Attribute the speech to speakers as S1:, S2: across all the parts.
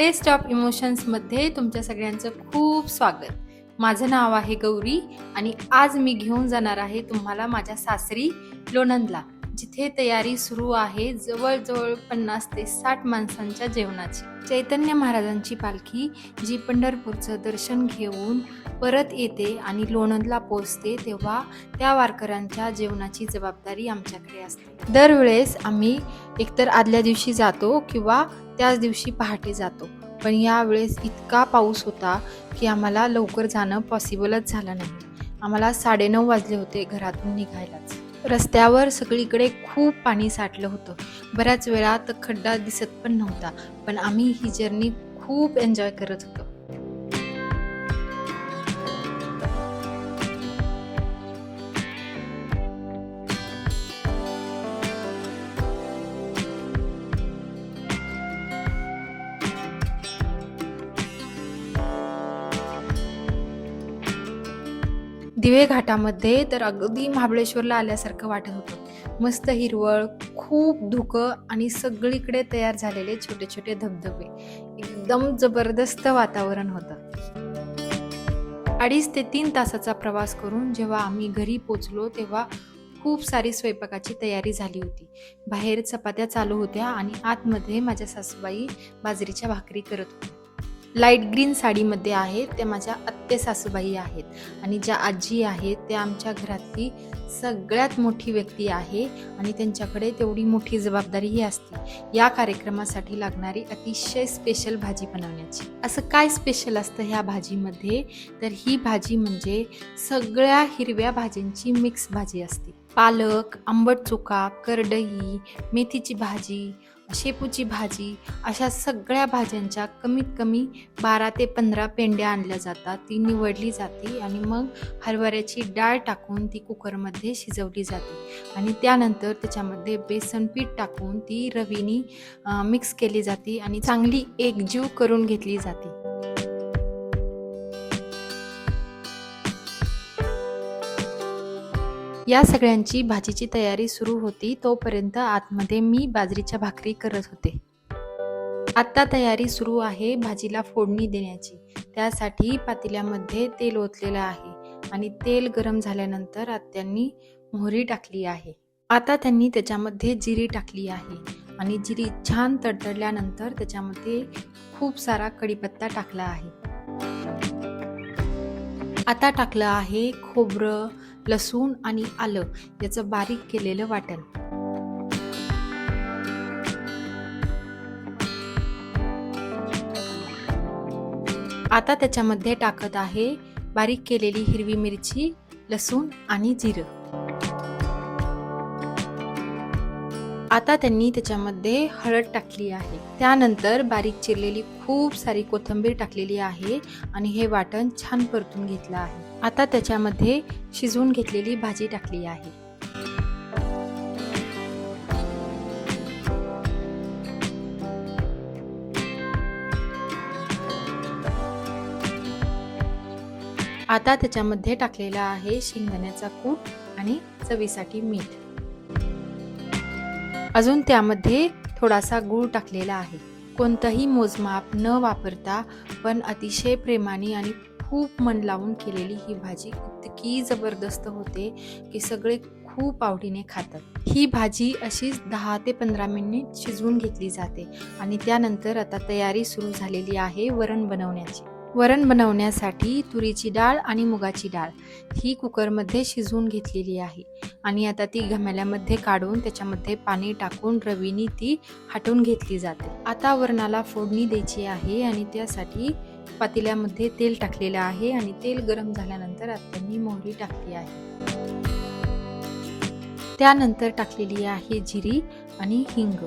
S1: Taste of इमोशन्समध्ये तुमच्या सगळ्यांचं खूप स्वागत. माझं नाव आहे गौरी आणि आज मी घेऊन जाणार आहे तुम्हाला माझ्या सासरी लोणंदला जिथे तयारी सुरू आहे जवळजवळ पन्नास ते साठ माणसांच्या जेवणाची. चैतन्य महाराजांची पालखी जी पंढरपूरचं दर्शन घेऊन परत येते आणि लोणंदला पोचते तेव्हा त्या वारकऱ्यांच्या जेवणाची जबाबदारी आमच्याकडे असते. दरवेळेस आम्ही एकतर आदल्या दिवशी जातो किंवा त्याच दिवशी पहाटे जातो. पण यावेळेस इतका पाऊस होता की आम्हाला लवकर जाणं पॉसिबलच झालं नाही. आम्हाला साडेनऊ वाजले होते घरातून निघायलाच. रस्त्यावर सगळीकडे खूप पाणी साठलं होतं. बऱ्याच वेळा तर खड्डा दिसत पण नव्हता. पण आम्ही ही जर्नी खूप एन्जॉय करत होतो. दिवे घाटामध्ये तर अगदी महाबळेश्वरला आल्यासारखं वाटत होतं. मस्त हिरवळ खूप धुकं आणि सगळीकडे तयार झालेले छोटे छोटे धबधबे. एकदम जबरदस्त वातावरण होतं. अडीच ते तीन तासाचा प्रवास करून जेव्हा आम्ही घरी पोचलो तेव्हा खूप सारी स्वयंपाकाची तयारी झाली होती. बाहेर चपात्या चालू होत्या आणि आतमध्ये माझ्या सासूबाई बाजरीच्या भाकरी करत होत्या. लाइट ग्रीन साडीमध्ये आहेत त्या माझ्या आत्ते सासूबाई आहेत. आणि ज्या आजी आहेत त्या आमच्या घरातली सगळ्यात मोठी व्यक्ती आहे आणि त्यांच्याकडे तेवढी मोठी जबाबदारीही असते. या कार्यक्रमासाठी लागणारी अतिशय स्पेशल भाजी बनवण्याची. असं काय स्पेशल असतं ह्या भाजीमध्ये? तर ही भाजी म्हणजे सगळ्या हिरव्या भाज्यांची मिक्स भाजी असते. पालक आंबट चुका करडई मेथीची भाजी शेपूची भाजी अशा सगळ्या भाज्यांच्या कमीत कमी बारा ते पंधरा पेंड्या आणल्या जातात. ती निवडली जाते आणि मग हरभऱ्याची डाळ टाकून ती कुकरमध्ये शिजवली जाते. आणि त्यानंतर त्याच्यामध्ये बेसन पीठ टाकून ती रवीनी मिक्स केली जाते आणि चांगली एकजीव करून घेतली जाते. या सगळ्यांची भाजीची तयारी सुरू होती तोपर्यंत आतमध्ये मी बाजरीच्या भाकरी करत होते. आत्ता तयारी सुरू आहे भाजीला फोडणी देण्याची. त्यासाठी पातेल्यामध्ये तेल ओतलेलं आहे आणि तेल गरम झाल्यानंतर आत्यांनी मोहरी टाकली आहे. आता त्यांनी त्याच्यामध्ये जिरी टाकली आहे आणि जिरी छान तडतडल्यानंतर त्याच्यामध्ये खूप सारा कढीपत्ता टाकला आहे. आता टाकलं आहे खोबरं लसूण आणि आलं याचं बारीक केलेलं वाटण. आता त्याच्यामध्ये टाकत आहे बारीक केलेली हिरवी मिरची लसूण आणि जिरं. आता त्यांनी त्याच्यामध्ये हळद टाकली आहे. त्यानंतर बारीक चिरलेली खूप सारी कोथिंबीर टाकलेली आहे आणि हे वाटण छान परतून घेतलं आहे. आता त्याच्यामध्ये शिजवून घेतलेली भाजी टाकली आहे. आता त्याच्यामध्ये टाकलेला आहे शेंगदाण्याचा कूट आणि चवीसाठी मीठ. अजून त्यामध्ये थोडासा गूळ टाकलेला आहे. कोणतंही मोजमाप न वापरता पण अतिशय प्रेमाने आणि खूप मन लावून केलेली ही भाजी इतकी जबरदस्त होते की सगळे खूप आवडीने खातात. ही भाजी अशीच दहा ते पंधरा मिनिट शिजवून घेतली जाते आणि त्यानंतर आता तयारी सुरू झालेली आहे वरण बनवण्याची. वरण बनवण्यासाठी तुरीची डाळ आणि मुगाची डाळ ही कुकरमध्ये शिजवून घेतलेली आहे. आणि आता ती घमेल्यामध्ये काढून त्याच्यामध्ये पाणी टाकून रवीनी ती हाटून घेतली जाते. आता वरणाला फोडणी द्यायची आहे आणि त्यासाठी पातेल्यामध्ये तेल टाकलेलं आहे आणि तेल गरम झाल्यानंतर आत्यांनी मोहरी टाकली आहे. त्यानंतर टाकलेली आहे जिरी आणि हिंग.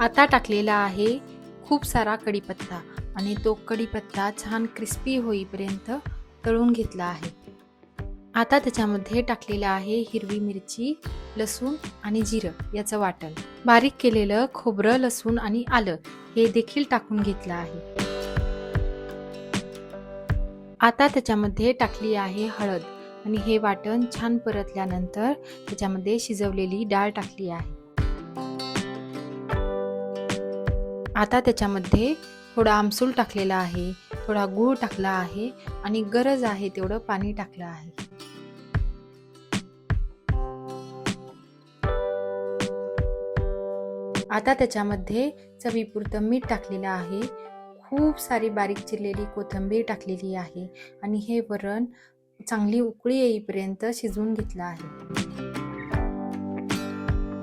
S1: आता टाकलेला आहे खूप सारा कढीपत्ता. आणि तो कढीपत्ता छान क्रिस्पी होईपर्यंत तळून घेतला आहे. आता त्याच्यामध्ये टाकलेलं आहे हिरवी मिरची लसूण आणि जिरं याचं वाटण. बारीक केलेलं खोबरं लसूण आणि आलं हे देखील टाकून घेतलं आहे. आता त्याच्यामध्ये टाकली आहे हळद आणि हे वाटण छान परतल्यानंतर त्याच्यामध्ये शिजवलेली डाळ टाकली आहे. आता त्याच्यामध्ये थोडा आमसूल टाकलेला आहे थोडा गूळ टाकला आहे आणि गरज आहे तेवढं पाणी टाकलं आहे. आता त्याच्यामध्ये चवीपुरतं मीठ टाकलेलं आहे. खूप सारी बारीक चिरलेली कोथिंबीर टाकलेली आहे आणि हे वरण चांगली उकळी येईपर्यंत शिजवून घेतलं आहे.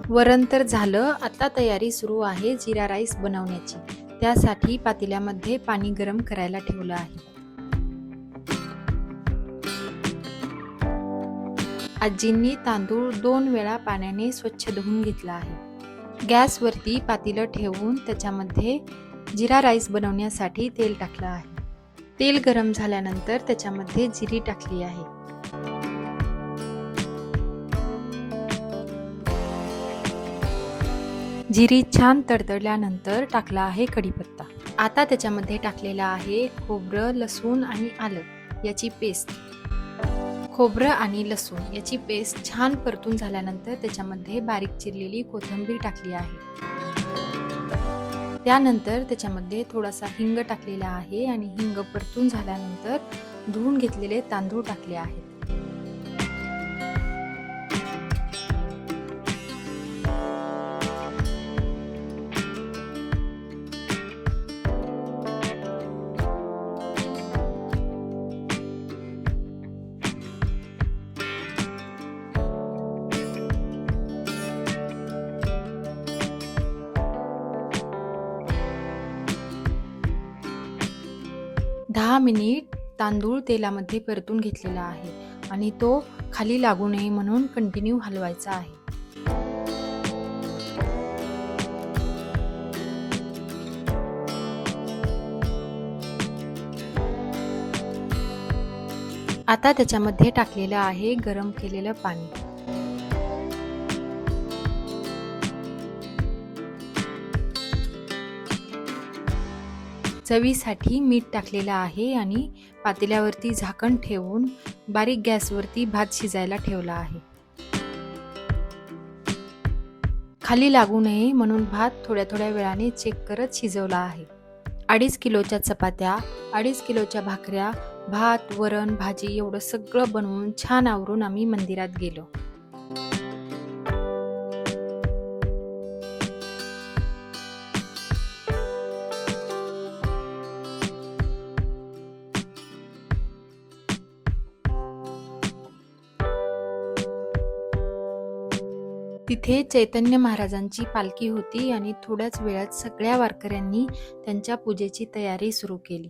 S1: वरण तर झालं आता तयारी सुरू आहे जिरा राईस बनवण्याची. त्यासाठी पातेल्यामध्ये पाणी गरम करायला ठेवलं आहे. आजींनी तांदूळ दोन वेळा पाण्याने स्वच्छ धुवून घेतला आहे. गॅसवरती पातेलं ठेवून त्याच्यामध्ये जिरा राईस बनवण्यासाठी तेल टाकलं आहे. तेल गरम झाल्यानंतर त्याच्यामध्ये जिरी टाकली आहे. जिरी छान तडतडल्यानंतर टाकला आहे कढीपत्ता. आता त्याच्यामध्ये टाकलेला आहे खोबरं लसूण आणि आलं याची पेस्ट. खोबरं आणि लसूण याची पेस्ट छान परतून झाल्यानंतर त्याच्यामध्ये बारीक चिरलेली कोथिंबीर टाकली आहे. त्यानंतर त्याच्यामध्ये थोडासा हिंग टाकलेला आहे आणि हिंग परतून झाल्यानंतर धुवून घेतलेले तांदूळ टाकले आहेत. दहा मिनिट तांदूळ तेलामध्ये परतून घेतलेला आहे आणि तो खाली लागू नये म्हणून कंटिन्यू हलवायचा आहे. आता त्याच्यामध्ये टाकलेलं आहे गरम केलेलं पाणी. चवीसाठी मीठ टाकलेलं आहे आणि पातेल्यावरती झाकण ठेवून बारीक गॅसवरती भात शिजायला ठेवला आहे. खाली लागू नये म्हणून भात थोड्या थोड्या वेळाने चेक करत शिजवला आहे. अडीच किलोच्या चपात्या अडीच किलोच्या भाकऱ्या भात वरण भाजी एवढं सगळं बनवून छान आवरून आम्ही मंदिरात गेलो. तिथे चैतन्य महाराजांची पालखी होती आणि थोड्याच वेळात सगळ्या वारकऱ्यांनी त्यांच्या पूजेची तयारी सुरू केली.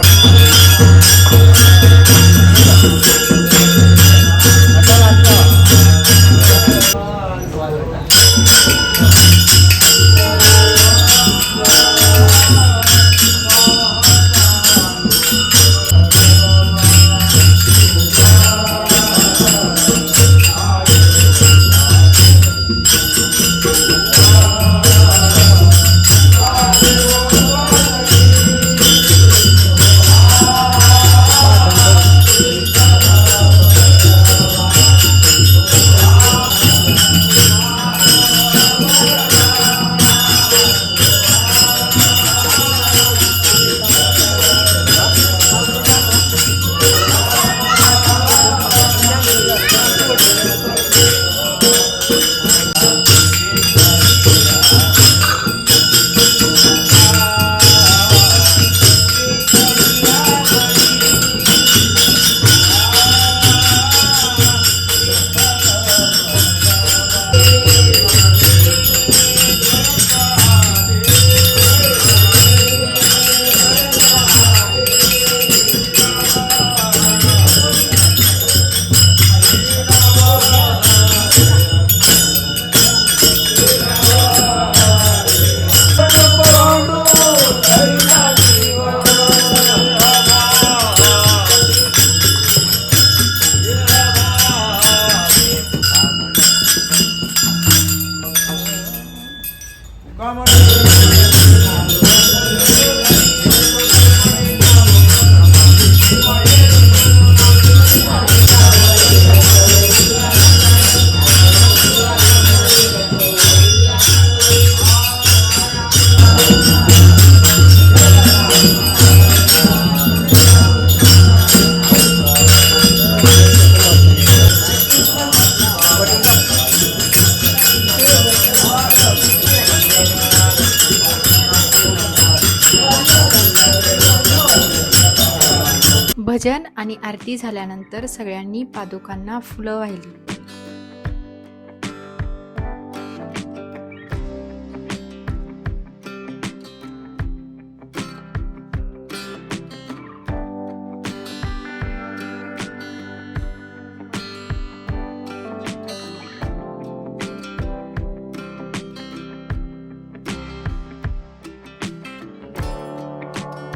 S1: आणि आरती झाल्यानंतर सगळ्यांनी पादुकांना फुलं वाहिली.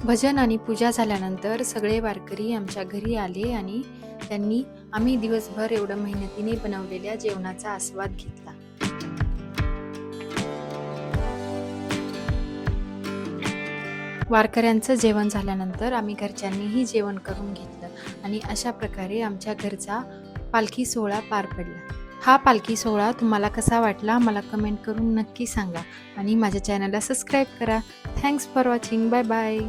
S1: भजन आणि पूजा झाल्यानंतर सगळे वारकरी आमच्या घरी आले आणि त्यांनी आम्ही दिवसभर एवढं मेहनतीने बनवलेल्या जेवणाचा आस्वाद घेतला. वारकऱ्यांचं जेवण झाल्यानंतर आम्ही घरच्यांनीही जेवण करून घेतलं आणि अशा प्रकारे आमच्या घरचा पालखी सोहळा पार पडला. हा पालखी सोहळा तुम्हाला कसा वाटला मला कमेंट करून नक्की सांगा आणि माझ्या चॅनलला सबस्क्राईब करा. Thanks for watching. Bye bye.